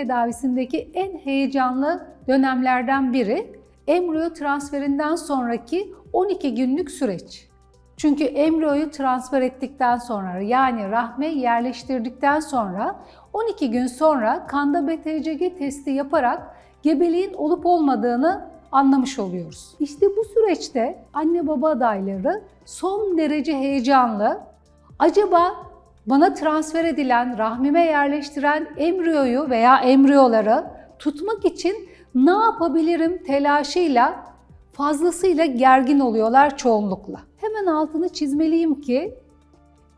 tedavisindeki en heyecanlı dönemlerden biri embriyo transferinden sonraki 12 günlük süreç. Çünkü embriyoyu transfer ettikten sonra yani rahme yerleştirdikten sonra 12 gün sonra kanda BTCG testi yaparak gebeliğin olup olmadığını anlamış oluyoruz. İşte bu süreçte anne baba adayları son derece heyecanlı. Acaba bana transfer edilen, rahmime yerleştiren embriyoyu veya embriyoları tutmak için ne yapabilirim telaşıyla fazlasıyla gergin oluyorlar çoğunlukla. Hemen altını çizmeliyim ki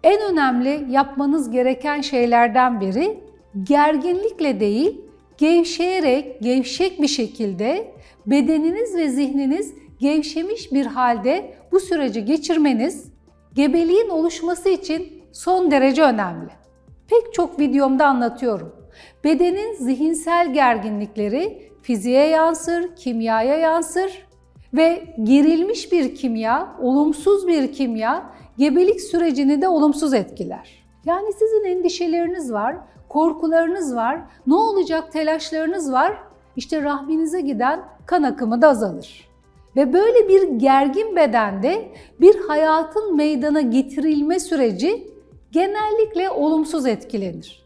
en önemli yapmanız gereken şeylerden biri gerginlikle değil, gevşeyerek, gevşek bir şekilde bedeniniz ve zihniniz gevşemiş bir halde bu süreci geçirmeniz gebeliğin oluşması için son derece önemli. Pek çok videomda anlatıyorum. Bedenin zihinsel gerginlikleri fiziğe yansır, kimyaya yansır ve gerilmiş bir kimya, olumsuz bir kimya gebelik sürecini de olumsuz etkiler. Yani sizin endişeleriniz var, korkularınız var, ne olacak telaşlarınız var. İşte rahminize giden kan akımı da azalır. Ve böyle bir gergin bedende bir hayatın meydana getirilme süreci genellikle olumsuz etkilenir.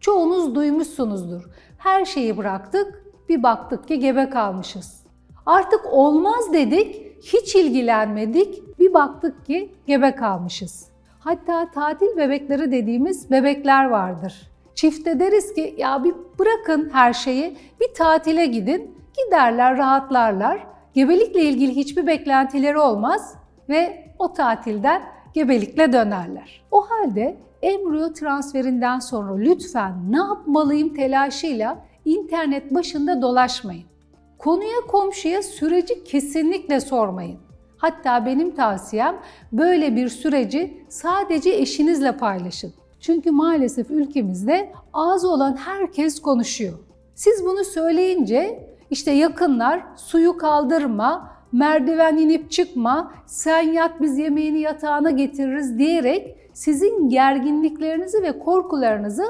Çoğunuz duymuşsunuzdur. Her şeyi bıraktık, bir baktık ki gebe kalmışız. Artık olmaz dedik, hiç ilgilenmedik, bir baktık ki gebe kalmışız. Hatta tatil bebekleri dediğimiz bebekler vardır. Çifte deriz ki ya bir bırakın her şeyi, bir tatile gidin, giderler, rahatlarlar. Gebelikle ilgili hiçbir beklentileri olmaz ve o tatilden gebelikle dönerler. O halde embriyo transferinden sonra lütfen ne yapmalıyım telaşıyla internet başında dolaşmayın. Konuya komşuya süreci kesinlikle sormayın. Hatta benim tavsiyem böyle bir süreci sadece eşinizle paylaşın. Çünkü maalesef ülkemizde ağzı olan herkes konuşuyor. Siz bunu söyleyince işte yakınlar suyu kaldırma, merdiven inip çıkma, sen yat biz yemeğini yatağına getiririz diyerek sizin gerginliklerinizi ve korkularınızı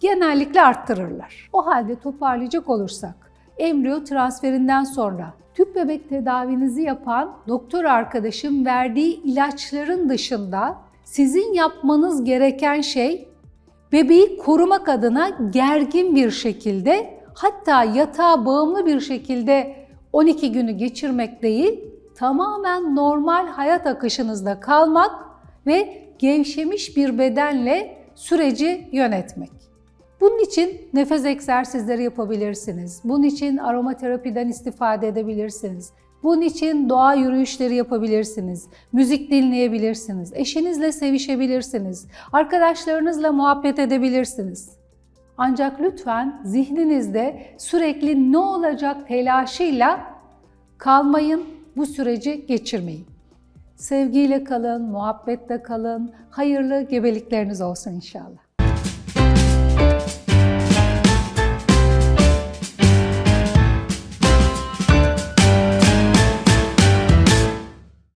genellikle arttırırlar. O halde toparlayacak olursak, embriyo transferinden sonra tüp bebek tedavinizi yapan doktor arkadaşım verdiği ilaçların dışında sizin yapmanız gereken şey bebeği korumak adına gergin bir şekilde hatta yatağa bağımlı bir şekilde 12 günü geçirmek değil, tamamen normal hayat akışınızda kalmak ve gevşemiş bir bedenle süreci yönetmek. Bunun için nefes egzersizleri yapabilirsiniz. Bunun için aromaterapiden istifade edebilirsiniz. Bunun için doğa yürüyüşleri yapabilirsiniz. Müzik dinleyebilirsiniz. Eşinizle sevişebilirsiniz. Arkadaşlarınızla muhabbet edebilirsiniz. Ancak lütfen zihninizde sürekli ne olacak telaşıyla kalmayın, bu süreci geçirmeyin. Sevgiyle kalın, muhabbetle kalın, hayırlı gebelikleriniz olsun inşallah.